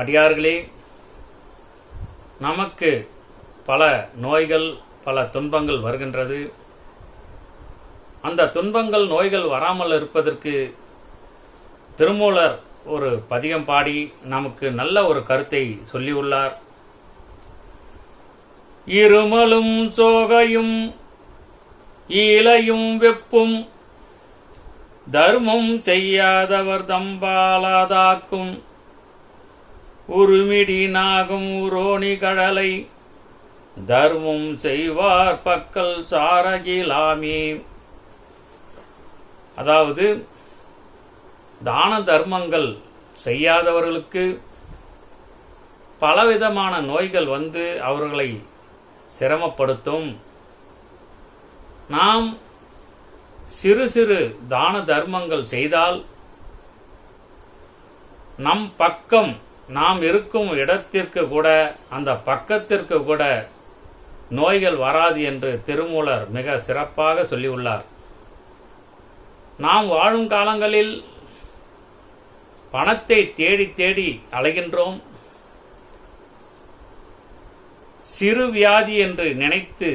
அடியார்களே நமக்கு பல நோய்கள் பல துன்பங்கள் வருகின்றது. அந்த துன்பங்கள் நோய்கள் வராமல் இருப்பதற்கு திருமூலர் ஒரு பதிகம் பாடி நமக்கு நல்ல ஒரு கருத்தை சொல்லியுள்ளார். இருமலும் சோகையும் ஈலையும் வெப்பும் தர்மம் செய்யாதவர் தம்பாலாதாக்கும் உருமிடி நாகும் உரோணி கடலை. தர்மம் செய்வார் பக்கல் சாரகிலாமி. அதாவது தான தர்மங்கள் செய்யாதவர்களுக்கு பலவிதமான நோய்கள் வந்து அவர்களை சிரமப்படுத்தும். நாம் சிறு சிறு தான தர்மங்கள் செய்தால் நம் பக்கம் நாம் இருக்கும் இடத்திற்கு கூட அந்த பக்கத்திற்கு கூட நோய்கள் வராது என்று திருமூலர் மிக சிறப்பாக சொல்லியுள்ளார். நாம் வாழும் காலங்களில் பணத்தை தேடி தேடி அலைகின்றோம். சிறு வியாதி என்று நினைத்து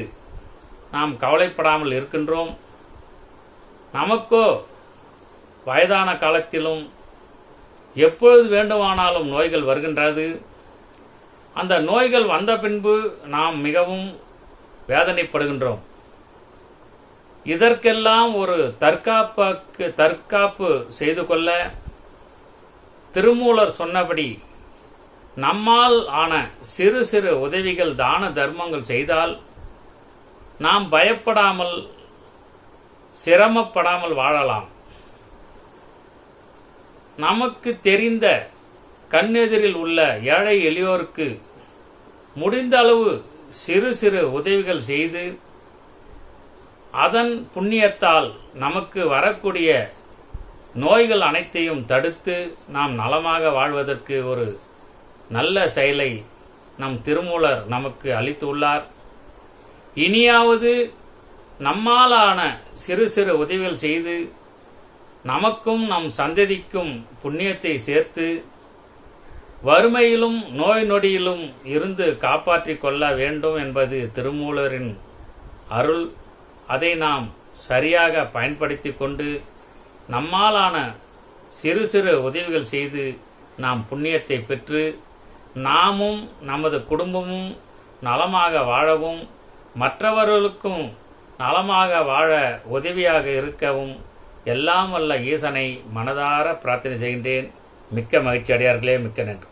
நாம் கவலைப்படாமல் இருக்கின்றோம். நமக்கோ வயதான காலத்திலும் எப்பொழுது வேண்டுமானாலும் நோய்கள் வருகின்றது? அந்த நோய்கள் வந்த பின்பு நாம் மிகவும் வேதனைப்படுகின்றோம். இதற்கெல்லாம் ஒரு தற்காப்புக்கு தற்காப்பு செய்து கொள்ள திருமூலர் சொன்னபடி நம்மால் ஆன சிறு சிறு உதவிகள் தான தர்மங்கள் செய்தால் நாம் பயப்படாமல் சிரமப்படாமல் வாழலாம். நமக்கு தெரிந்த கண்ணெதிரில் உள்ள ஏழை எளியோருக்கு முடிந்த அளவு சிறு சிறு உதவிகள் செய்து அதன் புண்ணியத்தால் நமக்கு வரக்கூடிய நோய்கள் அனைத்தையும் தடுத்து நாம் நலமாக வாழ்வதற்கு ஒரு நல்ல செயலை நம் திருமூலர் நமக்கு அளித்துள்ளார். இனியாவது நம்மாலான சிறு சிறு உதவிகள் செய்து நமக்கும் நம் சந்ததிக்கும் புண்ணியத்தை சேர்த்து வறுமையிலும் நோய் நொடியிலும் இருந்து காப்பாற்றிக் கொள்ள வேண்டும் என்பது திருமூலரின் அருள். அதை நாம் சரியாக பயன்படுத்தி கொண்டு நம்மாலான சிறு சிறு உதவிகள் செய்து நாம் புண்ணியத்தை பெற்று நாமும் நமது குடும்பமும் நலமாக வாழவும் மற்றவர்களுக்கும் நலமாக வாழ உதவியாக இருக்கவும் எல்லாம் வல்ல ஈசனை மனதார பிரார்த்தனை செய்கின்றேன். மிக்க மகிழ்ச்சி அடையார்களே மிக்க நன்றி.